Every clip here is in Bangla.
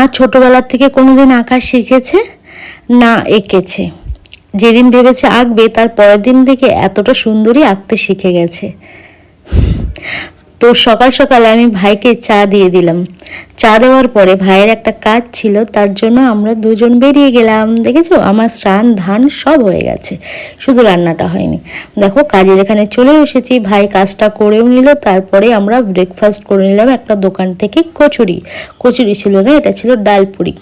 না ছোটোবেলার থেকে কোনোদিন আঁকা শিখেছে? না, এঁকেছে। যেদিন ভেবেছে আঁকবে, তার পরের দিন থেকে এতটা সুন্দরই আঁকতে শিখে গেছে। তো সকাল সকাল আমি ভাইকে চা দিয়ে দিলাম। চা দেওয়ার পরে ভাইয়ের একটা কাজ ছিল, তার জন্য আমরা দুজন বেরিয়ে গেলাম। দেখেছ? আমার স্নান, ধান সব হয়ে গেছে। শুধু রান্নাটা হয়নি। দেখো, কাজের এখানে চলে এসেছি। ভাই কাজটা করেও নিল, তারপরে আমরা ব্রেকফাস্ট করে নিলাম একটা দোকান থেকে কচুরি। কচুরি ছিল না, এটা ছিল ডালপুরি।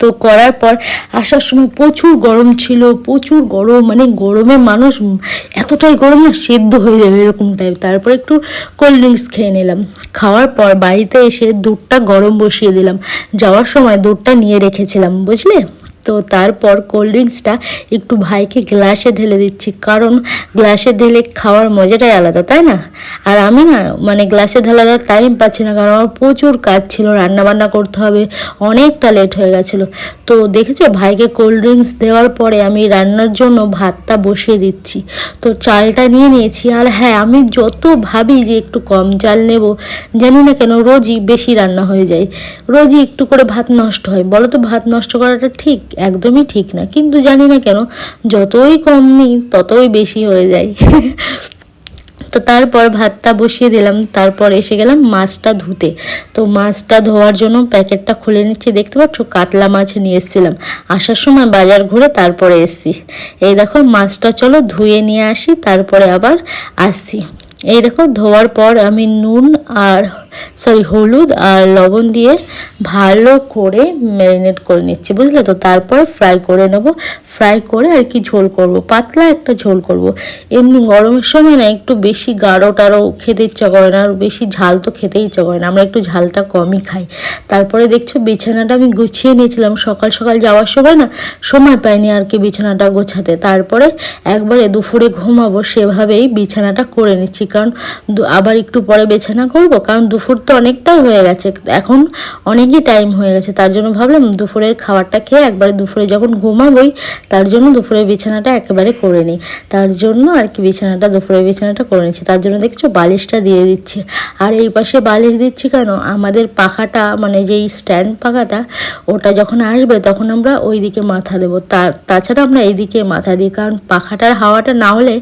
তো করার পর আসার সময় প্রচুর গরম ছিল, প্রচুর গরম মানে গরমে মানুষ এতটাই গরম না সেদ্ধ হয়ে যাবে এরকম টাইপ তারপর একটু কোল্ড ড্রিঙ্কস খেয়ে নিলাম। খাওয়ার পর বাড়িতে এসে দুধটা গরম বসিয়ে দিলাম। যাওয়ার সময় দুধটা নিয়ে রেখেছিলাম, বুঝলে? তো তারপর কোল্ড ড্রিঙ্কসটা একটু ভাইকে গ্লাসে ঢেলে দিচ্ছি। কারণ গ্লাসে ঢেলে খাওয়ার মজাটাই আলাদা, তাই না? আর আমি না মানে গ্লাসে ঢালার টাইম পাচ্ছি না, কারণ আমার প্রচুর কাজ ছিল রান্না বান্না করতে হবে, অনেকটা লেট হয়ে গেছিল। তো দেখেছ, ভাইকে কোল্ড ড্রিঙ্কস দেওয়ার পরে আমি রান্নার জন্য ভাতটা বসিয়ে দিচ্ছি। তো চালটা নিয়ে নিয়েছি, আর হ্যাঁ আমি যত ভাবি যে একটু কম চাল নেব, জানি না কেন রোজই বেশি রান্না হয়ে যায়। রোজই একটু করে ভাত নষ্ট হয়। বলো তো ভাত নষ্ট করাটা ঠিক? একদমই ঠিক না। কিন্তু জানি না কেন, যতই কম নিই, ততই বেশি হয়ে যায়। তো তারপর ভাতটা বসিয়ে দিলাম, তারপর এসে গেলাম মাছটা ধুতে। তো মাছটা ধোয়ার জন্য প্যাকেটটা খুলে নিচ্ছি, দেখতে পাচ্ছ? কাতলা মাছ নিয়ে এসেছিলাম। আসার সময় বাজার ঘুরে তারপরে এসছি। এই দেখো, মাছটা চলো ধুয়ে নিয়ে আসি, তারপরে আবার আসছি। এই দেখো, ধোয়ার পর আমি নুন আর সরি, হলুদ আর লবণ দিয়ে ভালো করে ম্যারিনেট করে নিচ্ছি, বুঝলে তো? তারপরে ফ্রাই করে নেব। ফ্রাই করে আর কি ঝোল করব? পাতলা একটা ঝোল করব। এমনি গরমের সময় না একটু বেশি গাঢ় টাঢ়ো খেতে ইচ্ছা করে না, আর বেশি ঝাল তো খেতে ইচ্ছা করে না। আমরা একটু ঝালটা কমই খাই। তারপরে দেখছ বিছানাটা আমি গুছিয়ে নিয়েছিলাম। সকাল সকাল যাওয়ার সময় না সময় পাইনি আর কি বিছানাটা গোছাতে। তারপরে একবারে দুপুরে ঘুমাবো সেভাবেই বিছানাটা করে নিচ্ছি। কারণ আবার একটু পরে বিছানা করব। কারণ দুপুর তো অনেকটাই হয়ে গেছে। এখন অনেকই টাইম হয়ে গেছে। তার জন্য ভাবলাম দুপুরের খাবারটা খেয়ে একবারে দুপুরে যখন ঘুমাবোই, তার জন্য দুপুরের বিছানাটা একেবারে করে নিই। তার জন্য আর কি বিছানাটা, দুপুরের বিছানাটা করে নিচ্ছি। তার জন্য দেখছ বালিশটা দিয়ে দিচ্ছি। আর এই পাশে বালিশ দিচ্ছি কেন? আমাদের পাখাটা মানে যেই স্ট্যান্ড পাখাটা, ওটা যখন আসবে তখন আমরা ওই দিকে মাথা দেবো। তার তাছাড়া আমরা এইদিকে মাথা দিই, কারণ পাখাটার হাওয়াটা না হলে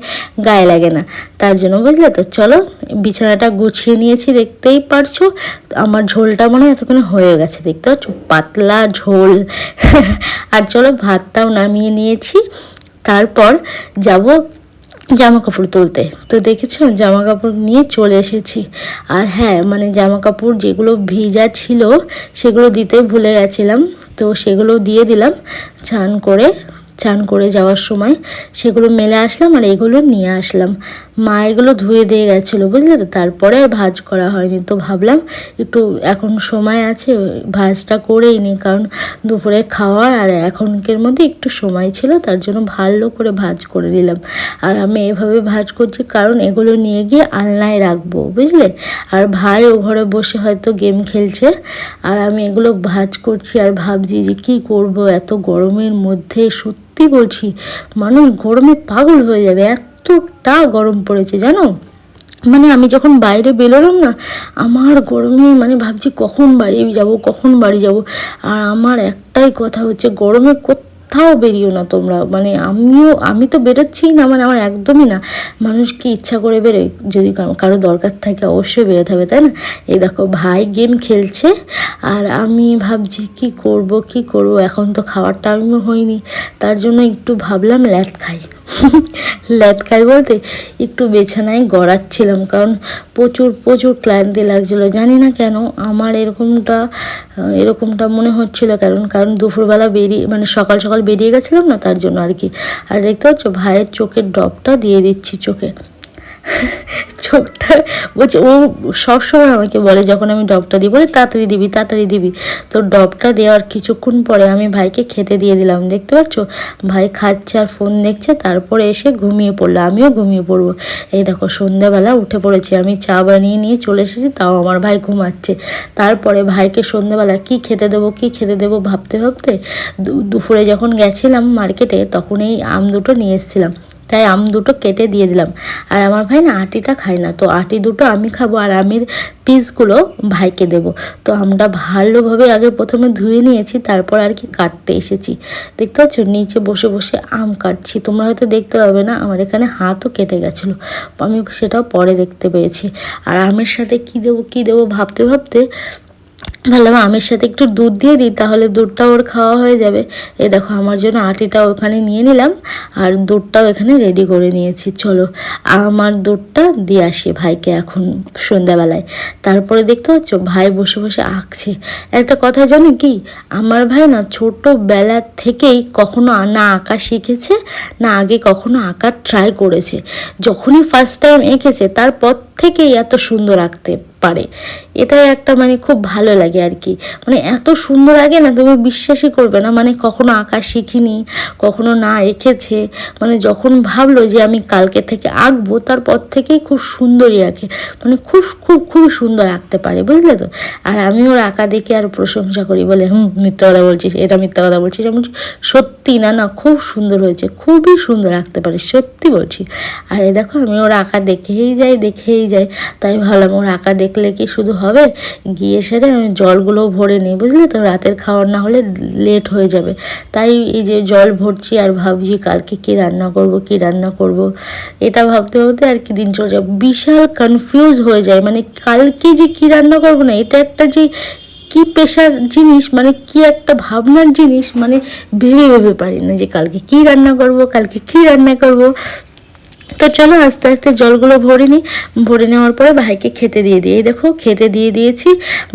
গায়ে লাগে না। তার জন্য বুঝলে তো? চলো বিছানাটা গুছিয়ে নিয়েছি দেখতেই পারছ? আমার ঝোলটা মনে হয় এতক্ষণে হয়ে গেছে, দেখতে পাচ্ছ? পাতলা ঝোল। আর চলো ভাতটাও নামিয়ে নিয়েছি। তারপর যাব জামা কাপড় তুলতে। তো দেখেছ? জামা কাপড় নিয়ে চলে এসেছি। আর হ্যাঁ মানে জামা কাপড় যেগুলো ভিজা ছিল, সেগুলো দিতে ভুলে গেছিলাম। তো সেগুলো দিয়ে দিলাম, চান করে চান করে যাওয়ার সময় সেগুলো মেলে আসলাম আর এগুলো নিয়ে আসলাম। মা এগুলো ধুয়ে দিয়ে গেছিল, বুঝলে তো? তারপরে আর ভাজ করা হয়নি। তো ভাবলাম একটু এখন সময় আছে, ভাজটা করেই নি কারণ দুপুরে খাওয়ার আর এখনকের মধ্যে একটু সময় ছিল, তার জন্য ভালো করে ভাজ করে নিলাম। আর আমি এভাবে ভাজ করছি কারণ এগুলো নিয়ে গিয়ে আলনায় রাখব, বুঝলে? আর ভাই ও ঘরে বসে হয়তো গেম খেলছে, আর আমি এগুলো ভাজ করছি আর ভাবছি যে কি করব? এত গরমের মধ্যে সত্যি বলছি, মানুষ গরমে পাগল হয়ে যাবে, এতটা গরম পড়েছে, জানো? মানে আমি যখন বাইরে বেরোলাম না, আমার গরমে মানে ভাবছি কখন বাড়ি যাব, কখন বাড়ি যাব, আর আমার একটাই কথা হচ্ছে গরমে কোথাও বেরিও না তোমরা। মানে আমিও, আমি তো বেরোচ্ছি না মানে আমার একদমই না। মানুষ কি ইচ্ছা করে বেরোয়? যদি কারও দরকার থাকে অবশ্যই বেরোতে হবে, তাই না? এই দেখো, ভাই গেম খেলছে, আর আমি ভাবছি কি করব কি করব? এখন তো খাওয়ার টাইমও হয়নি। তার জন্য একটু ভাবলাম ল্যাথ খাই। ল্যাট খাই বলতে একটু বেছানায় গড়াচ্ছিলাম, কারণ প্রচুর প্রচুর ক্লান্তি লাগছিল। জানি না কেন আমার এরকমটা এরকমটা মনে হচ্ছিল, কারণ কারণ দুপুরবেলা বেরিয়ে মানে সকাল সকাল বেরিয়ে গেছিলাম না, তার জন্য আর কি। আর দেখতে পাচ্ছ, ভাইয়ের চোখের ডবটা দিয়ে দিচ্ছি চোখে। চোখটা বলছে, ও সবসময় আমাকে বলে, যখন আমি ডবটা দিই বলে, তাড়াতাড়ি দিবি তাড়াতাড়ি দিবি। তো ডবটা দেওয়ার কিছুক্ষণ পরে আমি ভাইকে খেতে দিয়ে দিলাম, দেখতে পাচ্ছ? ভাই খাচ্ছে আর ফোন দেখছে, তারপরে এসে ঘুমিয়ে পড়ল, আমিও ঘুমিয়ে পড়ব। এই দেখো, সন্ধ্যাবেলা উঠে পড়েছি, আমি চা বানিয়ে নিয়ে চলে এসেছি, তাও আমার ভাই ঘুমাচ্ছে। তারপরে ভাইকে সন্ধ্যাবেলা কি খেতে দেবো, কি খেতে দেবো ভাবতে ভাবতে দুপুরে যখন গেছিলাম মার্কেটে তখন এই আম দুটো নিয়ে এসেছিলাম। তাই আম দুটো কেটে দিয়ে দিলাম। আর আমার ভাই না আটিটা খায় না, তো আটি দুটো আমি খাব আর আমের পিসগুলো ভাইকে দেবো। তো আমরা ভালোভাবে আগে প্রথমে ধুয়ে নিয়েছি, তারপর আর কি কাটতে এসেছি। দেখতে পাচ্ছ? নিচে বসে বসে আম কাটছি। তোমরা হয়তো দেখতে পাবে না, আমার এখানে হাতও কেটে গেছিল। আমি সেটাও পরে দেখতে পেয়েছি। আর আমের সাথে কি দেবো কি দেবো ভাবতে ভাবতে ভাবলাম আমের সাথে একটু দুধ দিয়ে দিই, তাহলে দুধটা ওর খাওয়া হয়ে যাবে। এই দেখো, আমার জন্য আটিটা ওখানে নিয়ে নিলাম, আর দুধটাও এখানে রেডি করে নিয়েছি। চলো, আমার দুধটা দিয়ে আসি ভাইকে এখন সন্ধ্যাবেলায়। তারপরে দেখতে পাচ্ছ, ভাই বসে বসে আঁকছে। একটা কথা জানো কি? আমার ভাই না ছোটোবেলা থেকেই কখনো না আঁকা শিখেছে, না আগে কখনো আঁকার ট্রাই করেছে। যখনই ফার্স্ট টাইম এঁকেছে, তারপর থেকেই এত সুন্দর আঁকতে পারে। এটাই একটা মানে খুব ভালো লাগে আর কি মানে এত সুন্দর আগে না তুমি বিশ্বাসই করবে না। মানে কখনো আঁকা শিখিনি, কখনো না এঁকেছে। মানে যখন ভাবলো যে আমি কালকে থেকে আঁকবো, তারপর থেকেই খুব সুন্দরই আঁকে। মানে খুব খুব খুব সুন্দর আঁকতে পারে, বুঝলে তো? আর আমি ওর আঁকা দেখে আর প্রশংসা করি, বলে, হুম, মিথ্যা কথা বলছিস, এটা মিথ্যা কথা বলছিস। আমি সত্যি না না, খুব সুন্দর হয়েছে, খুবই সুন্দর আঁকতে পারে সত্যি বলছি। আর এই দেখো, আমি ওর আঁকা দেখেই যাই, দেখেই যাই তাই ভাবলাম ওর আঁকা দেখলে কি শুধু হবে? গিয়ে সেরে আমি জলগুলো ভরে নিই, বুঝলি তো? রাতের খাওয়ার না হলে লেট হয়ে যাবে। তাই এই যে জল ভরছি আর ভাবছি কালকে কি রান্না করব, কি রান্না করব? এটা ভাবতে ভাবতে আর কি দিন চলে যায় বিশাল কনফিউজ হয়ে যায়। মানে কালকে যে কি রান্না করব না, এটা একটা যে কি পেশার জিনিস মানে কি একটা ভাবনার জিনিস মানে ভেবে ভেবে পারি না যে কালকে কি রান্না করব, কালকে কি রান্না করব। তো চলো আস্তে আস্তে জলগুলো ভরে নিই। ভরে নেওয়ার পরে ভাইকে খেতে দিয়ে দিই। দেখো, খেতে দিয়ে দিয়েছি।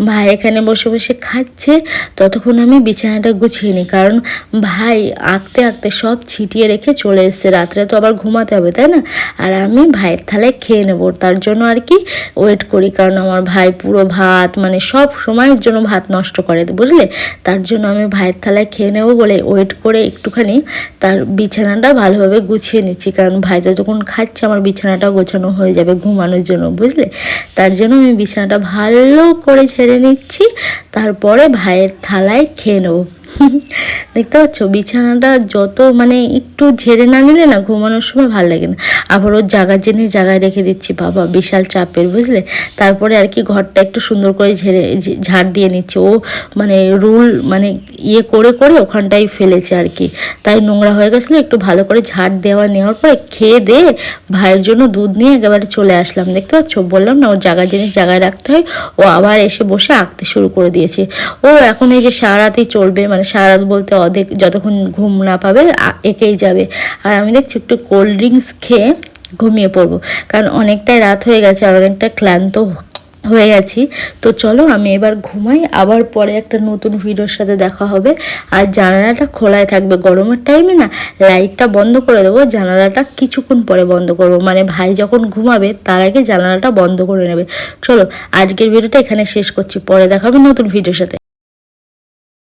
ভাই এখানে বসে বসে খাচ্ছে। ততক্ষণ আমি বিছানাটা গুছিয়ে নিই। কারণ ভাই আঁকতে আঁকতে সব ছিটিয়ে রেখে চলে এসছে। রাত্রে তো আবার ঘুমাতে হবে, তাই না? আর আমি ভাইয়ের থালায় খেয়ে নেব। তার জন্য আর কি ওয়েট করি। কারণ আমার ভাই পুরো ভাত মানে সব সময়ের জন্য ভাত নষ্ট করে, বুঝলে? তার জন্য আমি ভাইয়ের থালায় খেয়ে নেব বলে ওয়েট করে একটুখানি তার বিছানাটা ভালোভাবে গুছিয়ে নিচ্ছি। কারণ ভাইটা যখন খাচ্ছে, আমার বিছানাটা গোছানো হয়ে যাবে ঘুমানোর জন্য, বুঝলে? তার জন্য আমি বিছানাটা ভালো করে ছেড়ে নিচ্ছি, তারপরে ভাইয়ের থালায় খেয়ে নেব। দেখতে পাচ্ছ? বিছানাটা যত মানে একটু ঝেড়ে না নিলে না ঘুমানোর সময় ভালো লাগে না। আবার ওর জায়গার জিনিস জায়গায় রেখে দিচ্ছি, বাবা, বিশাল চাপের, বুঝলে? তারপরে আর কি ঘরটা একটু সুন্দর করে ঝেড়ে ঝাড় দিয়ে নিচ্ছে। ও মানে রুল মানে ইয়ে করে করে ওখানটাই ফেলেছে আর কি। তাই নোংরা হয়ে গেছিল, একটু ভালো করে ঝাড় দেওয়া নেওয়ার পরে খেয়ে দিয়ে ভাইয়ের জন্য দুধ নিয়ে একেবারে চলে আসলাম। দেখতে পাচ্ছ? বললাম না, ওর জায়গার জিনিস জায়গায় রাখতে হয়। ও আবার এসে বসে আঁকতে শুরু করে দিয়েছে। ও এখন এই যে সারা রাতেই চলবে মানে সারা রাত বলতে অর্ধেক যতক্ষণ ঘুম না পাবে এঁকেই যাবে। আর আমি দেখছি একটু কোল্ড ড্রিঙ্কস খেয়ে ঘুমিয়ে পড়ব। কারণ অনেকটাই রাত হয়ে গেছে, আর অনেকটা ক্লান্ত হয়ে গেছি। তো চলো আমি এবার ঘুমাই, আবার পরে একটা নতুন ভিডিওর সাথে দেখা হবে। আর জানালাটা খোলায় থাকবে, গরমের টাইমে না লাইটটা বন্ধ করে দেবো, জানালাটা কিছুক্ষণ পরে বন্ধ করব। মানে ভাই যখন ঘুমাবে, তার আগে জানালাটা বন্ধ করে নেবে। চলো, আজকের ভিডিওটা এখানে শেষ করছি, পরে দেখা হবে নতুন ভিডিওর সাথে।